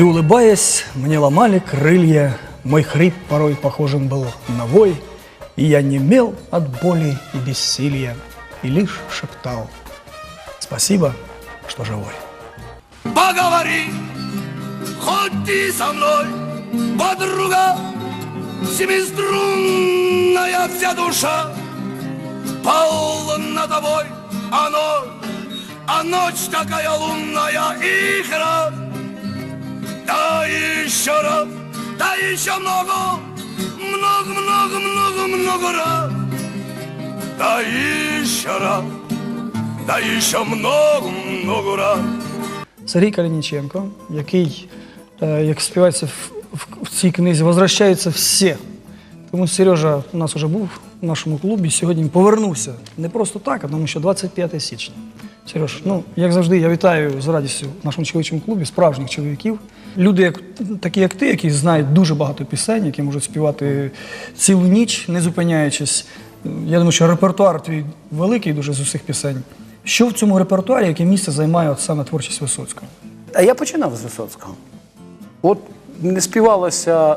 И улыбаясь, мне ломали крылья, мой хрип порой похожим был на вой, и я немел от боли и бессилия, и лишь шептал «Спасибо, что живой». Поговори, хоть со мной, подруга, семиструнная вся душа, полна тобой, а а ночь такая лунная и храп. Да еще раз, да еще много, много, много, много, много раз. Да еще раз, да еще много, много раз. Сергій Калініченко, який, е, як співається в, в, цій книзі, возвращаються всі. Тому Сережа у нас вже був в нашому клубі, сьогодні повернувся. Не просто так, а тому що 25 січня. Сереж, ну як завжди, я вітаю з радістю в нашому чоловічому клубі справжніх чоловіків. Люди, як, такі як ти, які знають дуже багато пісень, які можуть співати цілу ніч, не зупиняючись. Я думаю, що репертуар твій великий дуже з усіх пісень. Що в цьому репертуарі, яке місце займає от саме творчість Висоцького? А я починав з Висоцького. От не співалося е,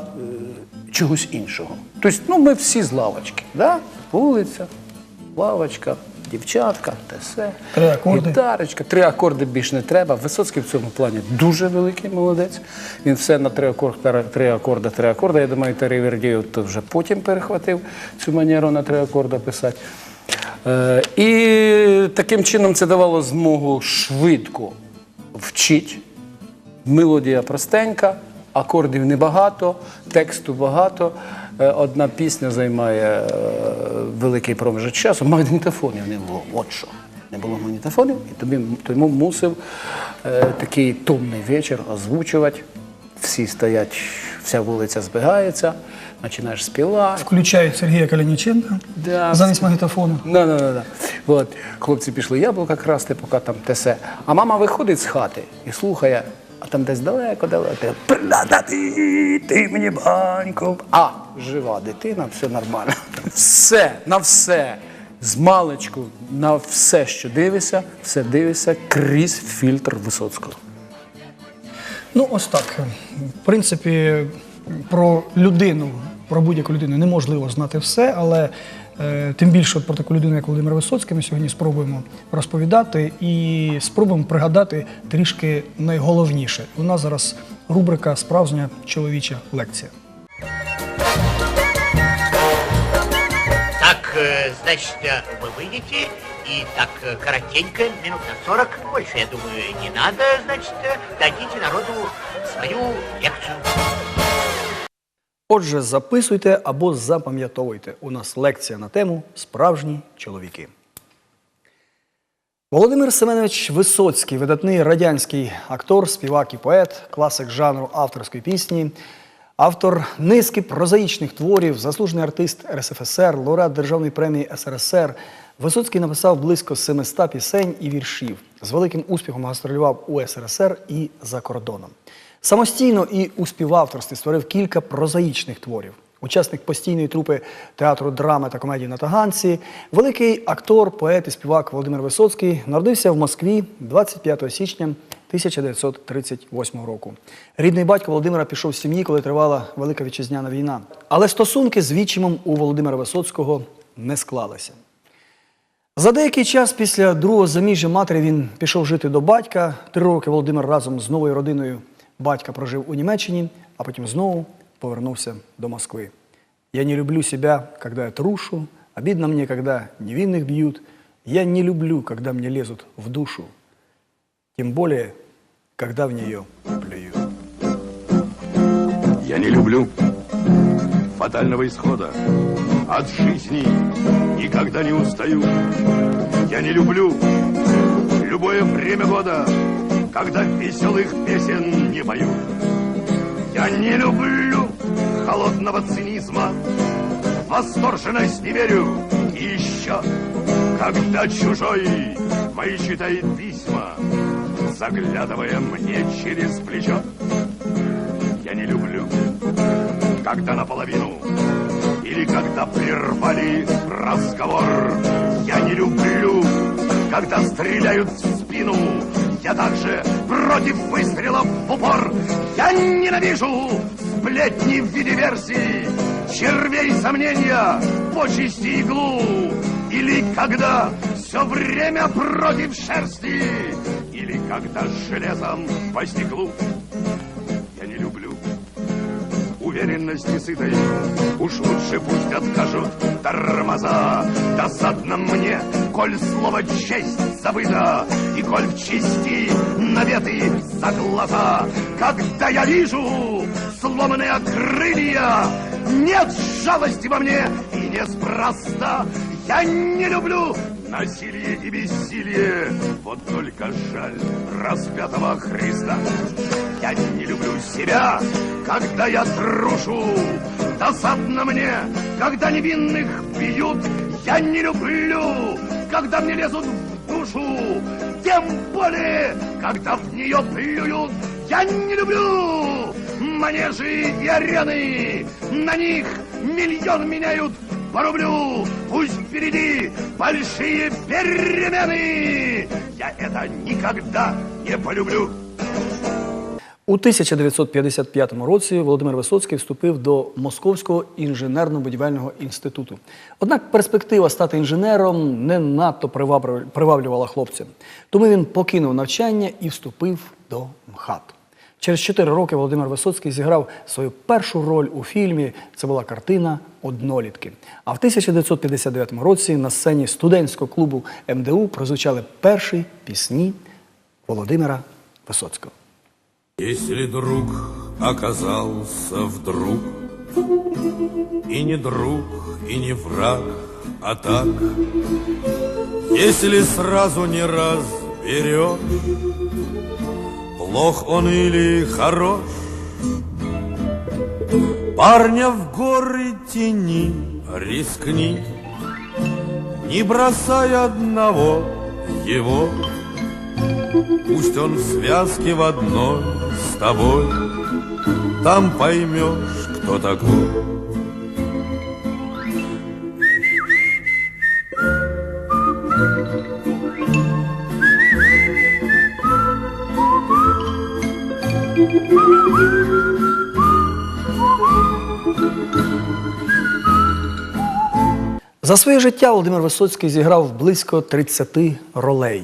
чогось іншого. Тобто, ну, ми всі з лавочки, да? вулиця, лавочка, дівчатка, те все. Три акорди. Гітарочка, три акорди більш не треба. Висоцький в цьому плані дуже великий молодець. Він все на три акорди, три акорди, три акорди. Я думаю, Тарій Вердієв то вже потім перехватив цю манеру на три акорди писати. Е, і таким чином це давало змогу швидко вчити. Мелодія простенька, акордів небагато, тексту багато. Е, Одна пісня займає е, великий проміжок часу. Магнітофонів не було. От що. Не було магнітофонів, і тобі, тому мусив е, такий томний вечір озвучувати. Всі стоять, вся вулиця збігається, починаєш співати. Включають Сергія Калініченка Да. замість магнітофону. Да, да, да, да. От, хлопці пішли яблука красти, поки там тесе. А мама виходить з хати і слухає, а там десь далеко, далеко. Придати ти мені баньку. А, жива дитина, все нормально. Все, на все. З маличку на все, що дивишся, все дивишся крізь фільтр Висоцького. Ну, ось так. В принципі, про людину, про будь-яку людину неможливо знати все, але тим більше про таку людину, як Володимир Висоцький, ми сьогодні спробуємо розповідати і спробуємо пригадати трішки найголовніше. У нас зараз рубрика Справжня чоловіча лекція. Так, э, значит, э, вы выйдете, и так э, коротенько, минут на 40, больше, я думаю, не надо, значит, э, дадите народу свою лекцию. Отже, записуйте або запам'ятовуйте. У нас лекція на тему Справжні чоловіки. Володимир Семенович Висоцький, видатний радянський актор, співак і поет, класик жанру авторської пісні, автор низки прозаїчних творів, заслужений артист РСФСР, лауреат Державної премії СРСР. Висоцький написав близько 700 пісень і віршів. З великим успіхом гастролював у СРСР і за кордоном. Самостійно і у співавторстві створив кілька прозаїчних творів. Учасник постійної трупи театру драми та комедії на Таганці, великий актор, поет і співак Володимир Висоцький народився в Москві 25 січня 1938 року. Рідний батько Володимира пішов з сім'ї, коли тривала Велика Вітчизняна війна. Але стосунки з відчимом у Володимира Висоцького не склалися. За деякий час після другого заміжжя матері він пішов жити до батька. Три роки Володимир разом з новою родиною батька прожив у Німеччині, а потім знову повернувся до Москви. Я не люблю себя, когда я трушу, обидно мне, когда невинных бьют. Я не люблю, когда мне лезут в душу, тем более, когда в нее плюют. Я не люблю фатального исхода. От жизни никогда не устаю. Я не люблю любое время года, когда веселых песен не пою. Я не люблю холодного цинизма, восторженность не верю. И еще, когда чужой мои читает письма, заглядывая мне через плечо. Я не люблю, когда наполовину или когда прервали разговор. Я не люблю, когда стреляют в спину. Я также против выстрелов в упор. Я ненавижу сплетни в виде версий, червей сомнения, почести иглу. Или когда все время против шерсти, или когда железом по стеклу. Уверенности сытой. Уж лучше пусть откажут тормоза. Досадно мне, коль слово честь забыто, И коль в чести наветы за глаза. Когда я вижу сломанные крылья, Нет жалости во мне и неспроста. Я не люблю насилие и бессилие. Вот только жаль распятого Христа. Я не люблю себя, когда я трушу. Досадно мне, когда невинных бьют. Я не люблю, когда мне лезут в душу. Тем более, когда в нее плюют. Я не люблю манежи и арены. На них миллион меняют по рублю. Пусть впереди большие перемены. Я это никогда не полюблю. У 1955 році Володимир Висоцький вступив до Московського інженерно-будівельного інституту. Однак перспектива стати інженером не надто приваблювала хлопця. Тому він покинув навчання і вступив до МХАТ. Через чотири роки Володимир Висоцький зіграв свою першу роль у фільмі. Це була картина Однолітки. А в 1959 році на сцені студентського клубу МДУ прозвучали перші пісні Володимира Висоцького. Если друг оказался вдруг И не друг, и не враг, а так Если сразу не разберешь Плох он или хорош Парня в горы тени рискни Не бросай одного его Пусть он в связке в одной с тобой, Там поймешь, кто такой. За своє життя Володимир Висоцький зіграв близько 30 ролей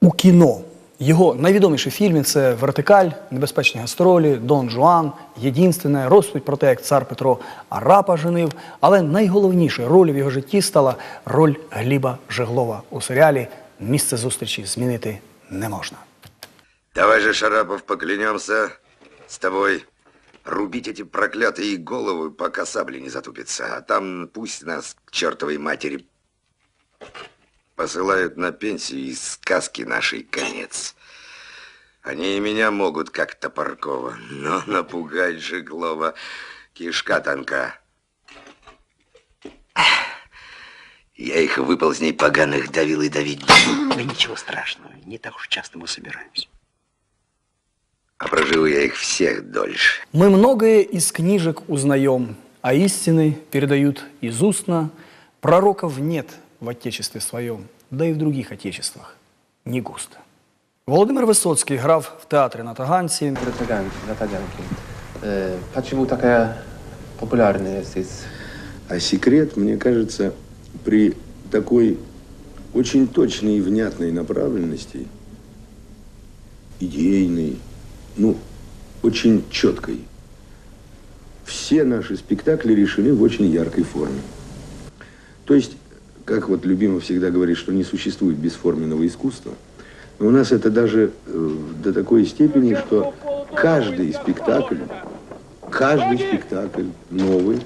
у кіно. Його найвідоміші фільми це Вертикаль, Небезпечні гастролі, Дон Жуан, Єдинственне, розповідь про те, як цар Петро Арапа женив. Але найголовнішою роль в його житті стала роль Гліба Жеглова у серіалі Місце зустрічі змінити не можна. Давай же, Шарапов, поклянемся с тобой рубить эти проклятые головы, пока сабли не затупятся. А там пусть нас к чертовой матери посылают на пенсию и сказки нашей конец. Они и меня могут как Топоркова, но напугать Жеглова кишка тонка. Я их выползней поганых давил и давить. Да ничего страшного, не так уж часто мы собираемся. А проживу я их всех дольше. Мы многое из книжек узнаем, а истины передают из устно. Пророков нет в Отечестве своем, да и в других Отечествах не густо. Володимир Висоцький грав в театрі на Таганці. на Таганке. На Таганке. Э, почему такая популярная здесь? А секрет, мне кажется, при такой очень точной и внятной направленности, идейной, ну, очень четкой, все наши спектакли решены в очень яркой форме. То есть, как вот любимо всегда говорит, что не существует бесформенного искусства, но у нас это даже э, до такой степени, что каждый спектакль, каждый спектакль новый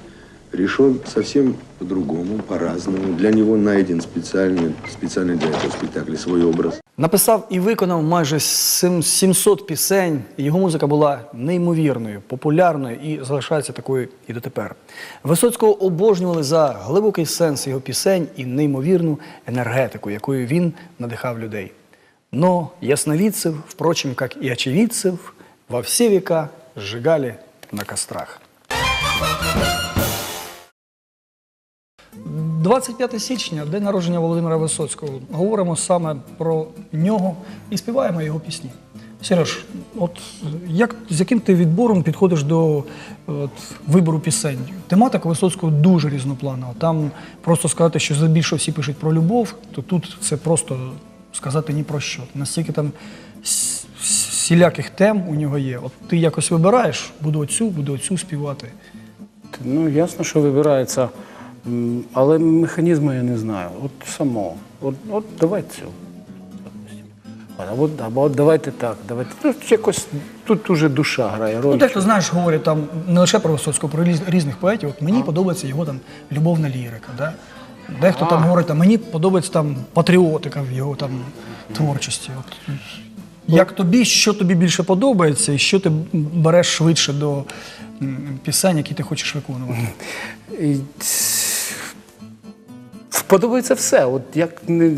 решен совсем по-другому, по-разному. Для него найден специальный, специальный для этого спектакля свой образ. Написав і виконав майже 700 пісень. Його музика була неймовірною, популярною і залишається такою і дотепер. Висоцького обожнювали за глибокий сенс його пісень і неймовірну енергетику, якою він надихав людей. Но ясновидцев, впрочем, как и очевидцев, во все века сжигали на кострах. 25 січня, день народження Володимира Висоцького. Говоримо саме про нього і співаємо його пісні. Сереж, от як, з яким ти відбором підходиш до от, вибору пісень? Тематика Висоцького дуже різнопланова. Там просто сказати, що здебільшого всі пишуть про любов, то тут це просто сказати ні про що. Настільки там всіляких тем у нього є. От ти якось вибираєш, буду оцю, буду оцю співати. Ну, ясно, що вибирається, але механізму я не знаю. От само. От, от давай цю. От, Або, от давайте так, давайте. Ну, якось тут уже душа грає роль. Ну, дехто, знаєш, говорять там не лише про Висоцького, про різних поетів. От мені подобається його там любовна лірика. Да? Дехто там говорить, там, мені подобається там патріотика в його там творчості. От, як тобі, що тобі більше подобається, і що ти береш швидше до м, пісень, які ти хочеш виконувати? І ць- Подобається все. От як,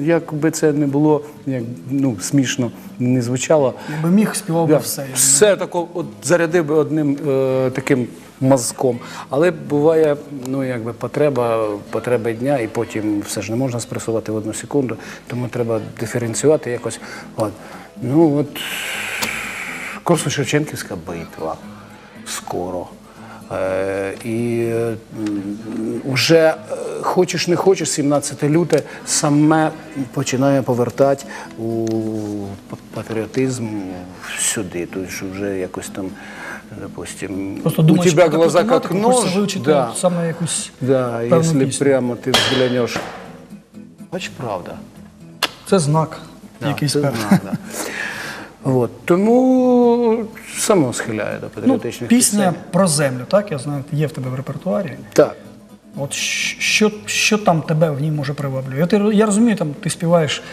як би це не було як, ну, смішно не звучало. Якби міг, співав би Да, все. все тако, от зарядив би одним е, таким мазком. Але буває, ну якби потреба, потреби дня, і потім все ж не можна спресувати в одну секунду, тому треба диференціювати якось. От. Ну от Корсун Шевченківська битва скоро. Е, і е, вже е, хочеш не хочеш, 17 люте саме починає повертати у патріотизм сюди. Тобто що вже якось там, допустим, Просто у тебе глаза як нож. Да, саме якусь да, певну якщо пісню. прямо ти взглянеш. Бач, правда. Це знак Да, якийсь це певний. знак, да. От, тому само схиляє до Ну, патріотичних пісня пісень. про землю, так? Я знаю, є в тебе в репертуарі. Так. От що, що там тебе в ній може приваблювати? Я, ти- я розумію, там ти співаєш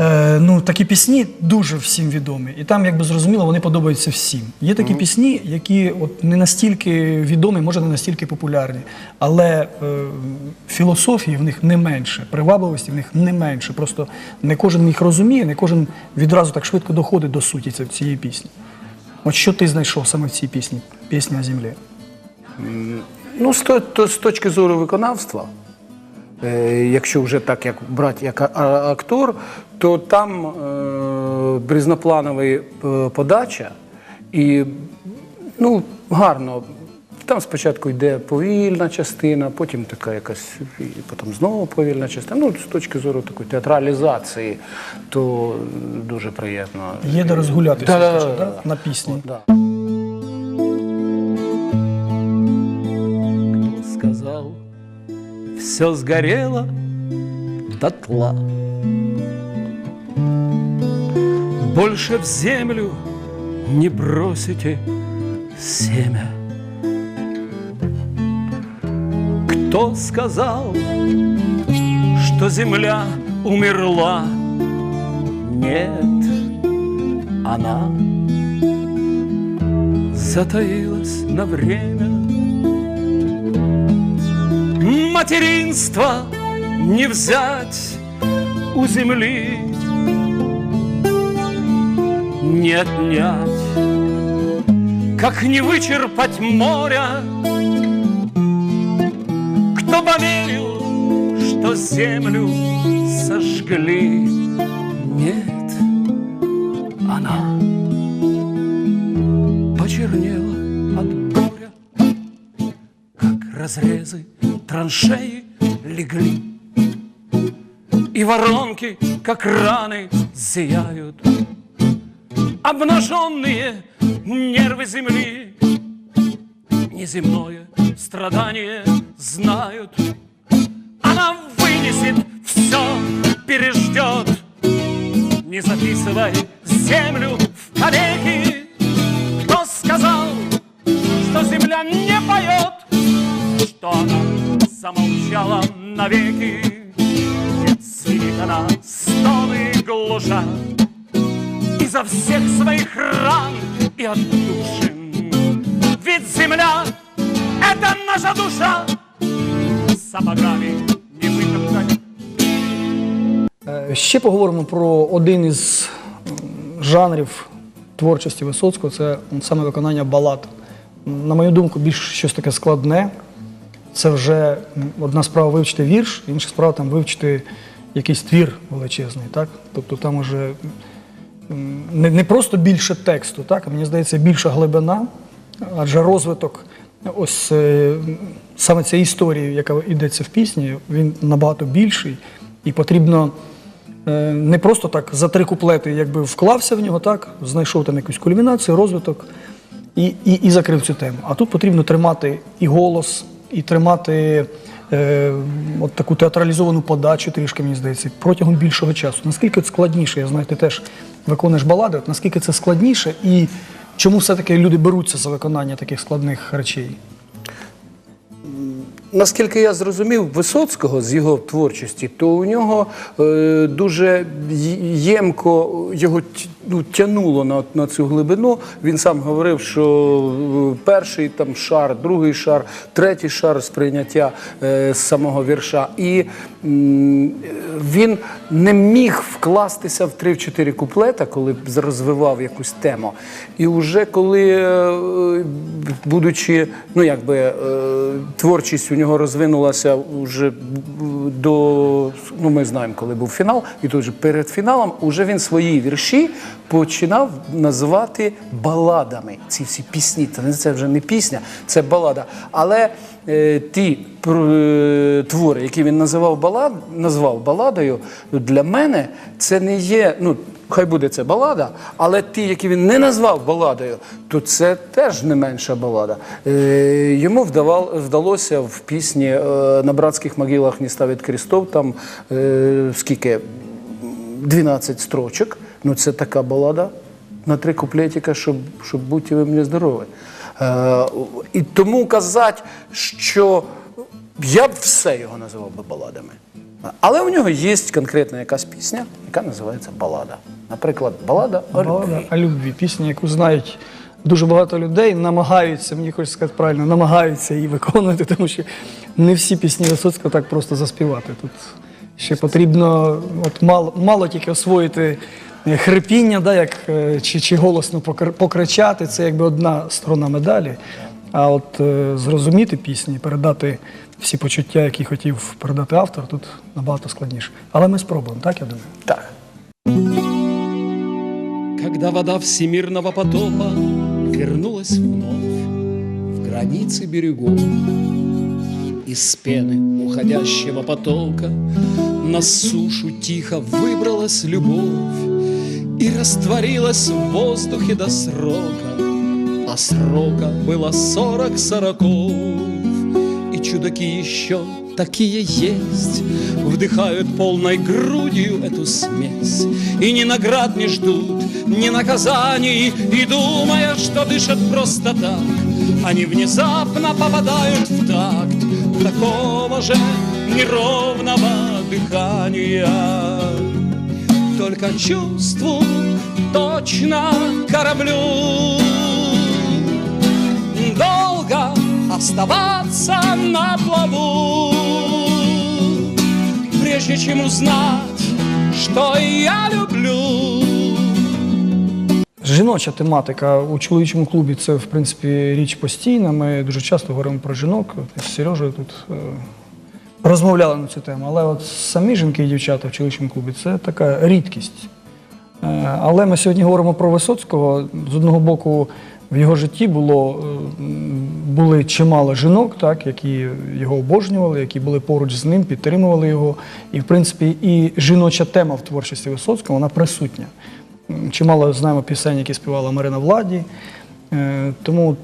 е, ну, такі пісні дуже всім відомі. І там, якби зрозуміло, вони подобаються всім. Є такі пісні, які от не настільки відомі, може не настільки популярні, але е, філософії в них не менше, привабливості в них не менше. Просто не кожен їх розуміє, не кожен відразу так швидко доходить до суті ці- цієї пісні. От що ти знайшов саме в цій пісні? Пісня о землі. Ну, з, то- з точки зору виконавства, е, якщо вже так як брати як а- а- актор, то там е, різнопланова е, подача і ну, гарно. Там спочатку йде повільна частина, потім така якась, і потім знову повільна частина. Ну, з точки зору такої театралізації, то дуже приємно. Є де розгулятися Да-да-да. скажімо, да? на пісні. Да. Все сгорело дотла. Больше в землю не бросите семя. Кто сказал, что земля умерла? Нет, она затаилась на время. Материнство не взять у земли, не отнять, как не вычерпать моря. Кто поверил, что землю сожгли? Нет, она почернела от горя, как разрезы траншеи легли, и воронки, как раны, зияют, обнаженные нервы земли. Неземное страдание знают, она вынесет все, переждет. Не записывай землю в повеки. Кто сказал, что земля не поет, что она замолчала навеки? Ведь сидит она стоны глуша Изо всех своих ран и отдушин Ведь земля — это наша душа Сапогами не вытоптать Е, Ще поговоримо про один із м, жанрів творчості Висоцького це м, саме виконання балад. На мою думку, більш щось таке складне. це вже одна справа вивчити вірш, інша справа там вивчити якийсь твір величезний. Так? Тобто там уже не, не просто більше тексту, так? мені здається, більша глибина, адже розвиток ось е, саме цієї історії, яка йдеться в пісні, він набагато більший, і потрібно е, не просто так за три куплети якби вклався в нього, так, знайшов там якусь кульмінацію, розвиток і, і, і закрив цю тему. А тут потрібно тримати і голос, і тримати е, от таку театралізовану подачу, трішки, мені здається, протягом більшого часу. Наскільки це складніше, я знаю, ти теж виконуєш балади, от наскільки це складніше і чому все-таки люди беруться за виконання таких складних речей? Наскільки я зрозумів Висоцького з його творчості, то у нього е, дуже ємко його ну, тянуло на, на цю глибину. Він сам говорив, що е, перший там шар, другий шар, третій шар сприйняття е, самого вірша. І м, він не міг вкластися в 3-4 куплета, коли розвивав якусь тему. І вже коли, е, будучи, ну якби е, творчість у нього розвинулася вже до ну ми знаємо, коли був фінал, і тут же перед фіналом уже він свої вірші починав називати баладами. Ці всі пісні. Це, вже не пісня, це балада. Але е, ті е, твори, які він називав балад, назвав баладою, для мене це не є. Ну, Хай буде це балада, але ті, які він не назвав баладою, то це теж не менша балада. Е, йому вдавал, вдалося в пісні е, на братських могилах не ставить крестов, там е, скільки 12 строчок. Ну це така балада на три куплетика, щоб, щоб бути ви мені здорові. Е, і тому казати, що я б все його називав би баладами. Але у нього є конкретна якась пісня, яка називається балада. Наприклад, балада о Балада любві. о любві. Пісня, яку знають дуже багато людей, намагаються, мені хочеться сказати правильно, намагаються її виконувати, тому що не всі пісні Висоцького так просто заспівати. Тут ще потрібно от мало, мало тільки освоїти хрипіння, да, як, е, чи, чи голосно покр- покричати, це якби одна сторона медалі. А от е, зрозуміти пісні, передати всі почуття, які хотів передати автор, тут набагато складніше. Але ми спробуємо, так я думаю. Так. Когда вода всемирного потопа вернулась вновь в границы берегов, Из пены уходящего потока на сушу тихо выбралась любовь И растворилась в воздухе до срока, а срока было сорок сороков. И чудаки еще такие есть, Вдыхают полной грудью эту смесь, И ни наград не ждут, ни наказаний, И думая, что дышат просто так, Они внезапно попадают в такт Такого же неровного дыхания. Только чувству точно кораблю Долго оставаться на плаву Прежде чем узнать, что я люблю Жіноча тематика у чоловічому клубі це, в принципі, річ постійна. Ми дуже часто говоримо про жінок. З Сережею тут е, розмовляли на цю тему. Але от самі жінки і дівчата в чоловічому клубі це така рідкість. Е, але ми сьогодні говоримо про Висоцького. З одного боку, в його житті було, е, були чимало жінок, так, які його обожнювали, які були поруч з ним, підтримували його. І, в принципі, і жіноча тема в творчості Висоцького вона присутня. Чимало знаємо пісень, які співала Марина Владі. Е, Тому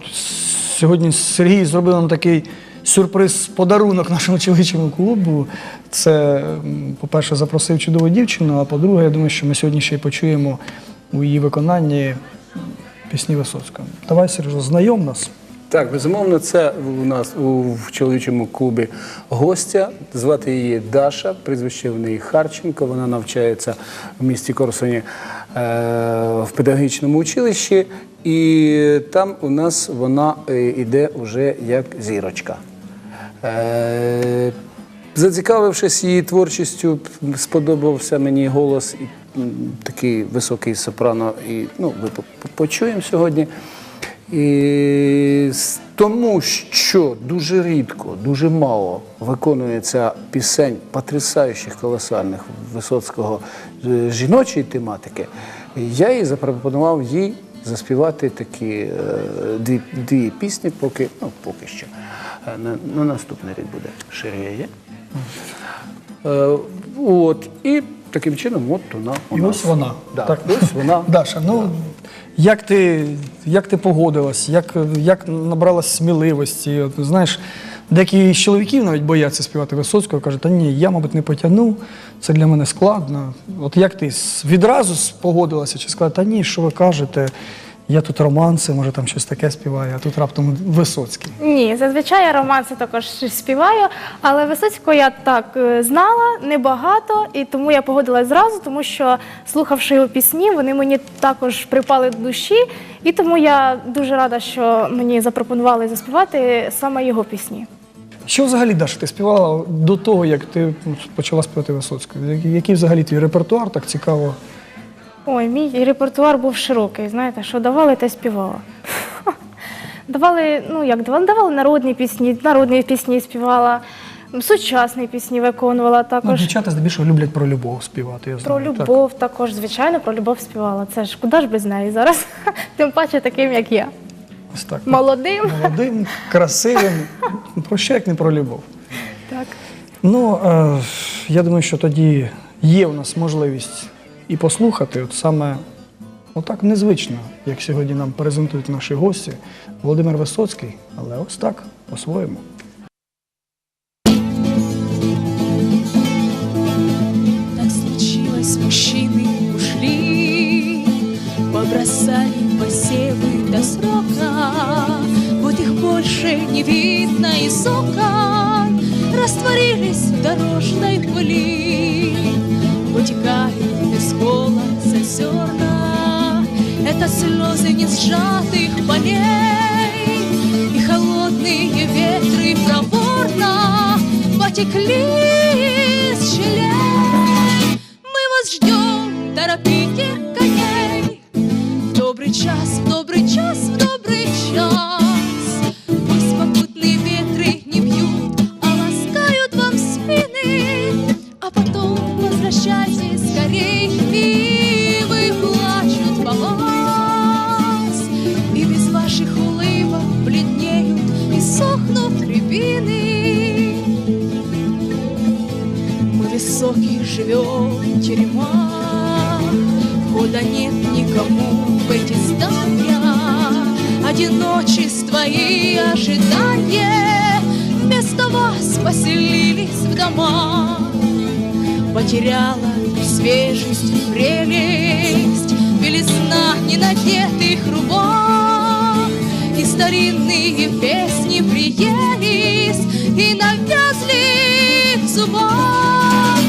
сьогодні Сергій зробив нам такий сюрприз, подарунок нашому чоловічому клубу. Це, по-перше, запросив чудову дівчину, а по-друге, я думаю, що ми сьогодні ще й почуємо у її виконанні пісні Висоцького. Давай, Сережа, знайом нас. Так, безумовно, це у нас у чоловічому клубі гостя. Звати її Даша, прізвище в неї Харченко. Вона навчається в місті Корсуні е, в педагогічному училищі, і там у нас вона е, іде вже як зірочка. Е, Зацікавившись її творчістю, сподобався мені голос і такий високий сопрано. І ну, ви по- по- почуємо сьогодні. І Тому що дуже рідко, дуже мало виконується пісень потрясаючих, колосальних Висоцького е, жіночої тематики, я їй запропонував їй заспівати такі е, дві, дві пісні, поки, ну, поки що. На, на наступний рік буде Ширія є. Е, от, і таким чином, от вона. у І нас. ось вона. Да, Так. ось вона. Даша, ну як ти, як ти погодилась, як, як набралась сміливості? От, знаєш, деякі з чоловіків навіть бояться співати Висоцького, кажуть, та ні, я, мабуть, не потягну, це для мене складно. От як ти с- відразу погодилася чи сказала, та ні, що ви кажете, я тут романси, може там щось таке співаю, а тут раптом Висоцький. Ні, зазвичай я романси також співаю, але Висоцького я так е, знала небагато, і тому я погодилась зразу, тому що слухавши його пісні, вони мені також припали до душі, і тому я дуже рада, що мені запропонували заспівати саме його пісні. Що взагалі, Даша, ти співала до того, як ти почала співати Висоцького? Який взагалі твій репертуар, так цікаво? Ой, мій репертуар був широкий, знаєте, що давали, те співала. Давали, ну як давали, давали народні пісні, народні пісні співала, сучасні пісні виконувала Ну, також. дівчата здебільшого люблять про любов співати. Я Про знаю. Так. любов також, звичайно, про любов співала. Це ж куди ж без неї зараз? Тим паче таким, як я. Ось так. Молодим. Молодим, красивим. Про що як не про любов? Так. Ну, е, я думаю, що тоді є у нас можливість і послухати, от саме отак незвично, як сьогодні нам презентують наші гості, Володимир Висоцький, але ось так, по-своєму. Так случилось, мужчины ушли, побросали посевы до срока. Вот их больше не видно из окон, растворились в дорожной пыли. Вытекают из голоса зерна, это слезы не сжатых полей, и холодные ветры проворно потекли из щелей. В тюрьмах, Входа нет никому в эти здания, Одиночество и ожидание. Вместо вас поселились в домах. Потеряла свежесть, прелесть, Белизна ненадетых рубах, И старинные песни приелись. И навязли в зубах.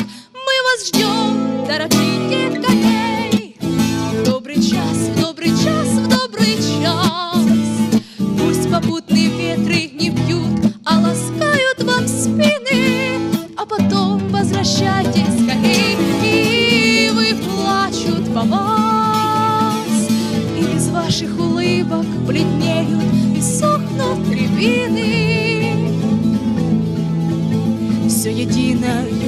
Торопите коней, В добрый час, в добрый час, в добрый час. Пусть попутные ветры не бьют, а ласкают вам спины, а потом возвращайтесь скорей, и вы плачут по вас, и без ваших улыбок бледнеют и сохнут рябины. Все единой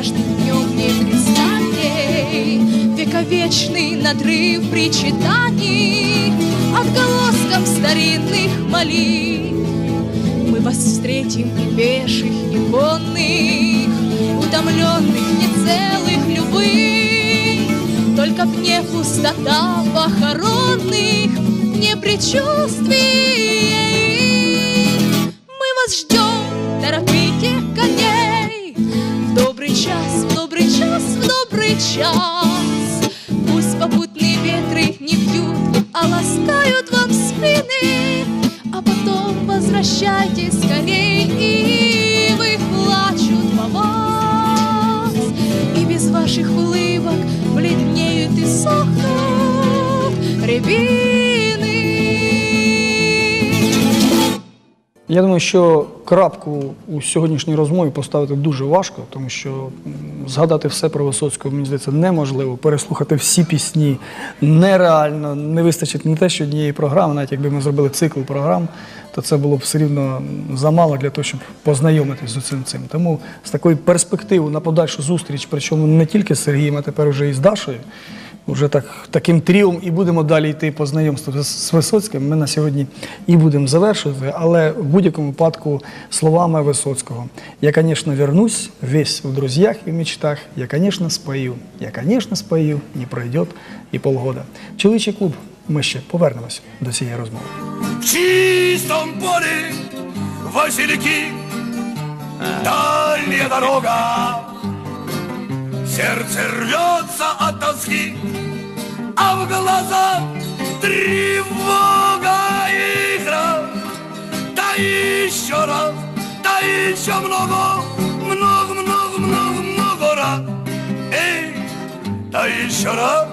каждым днем непрестанней Вековечный надрыв причитаний Отголоском старинных молитв. Мы вас встретим ни пеших, ни конных Утомленных, не целых, любых. Только в не пустота похоронных Не предчувствие час, в добрий час, в добрий час Я думаю, що крапку у сьогоднішній розмові поставити дуже важко, тому що згадати все про Висоцького, мені здається, неможливо. Переслухати всі пісні нереально, не вистачить не те, що однієї програми, навіть якби ми зробили цикл програм, то це було б все рівно замало для того, щоб познайомитись з усім цим. Тому з такою перспективою на подальшу зустріч, причому не тільки з Сергієм, а тепер вже і з Дашою. Уже так, таким тріом і будемо далі йти по знайомству з- Висоцьким. Ми на сьогодні і будемо завершувати, але в будь-якому випадку словами Висоцького. Я, конечно, вернусь весь в друзьях и мечтах. Я, конечно, спою. Я, конечно, спою. Не пройдет і полгода. Чоловічий клуб. Ми ще повернемось до цієї розмови. В чистом поле Василики Дальняя дорога Сердце рвется от тоски А в глазах тревога и крах Да еще раз, да еще много Много, много, много, много раз. Эй, да еще раз,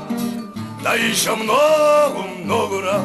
да еще много, много раз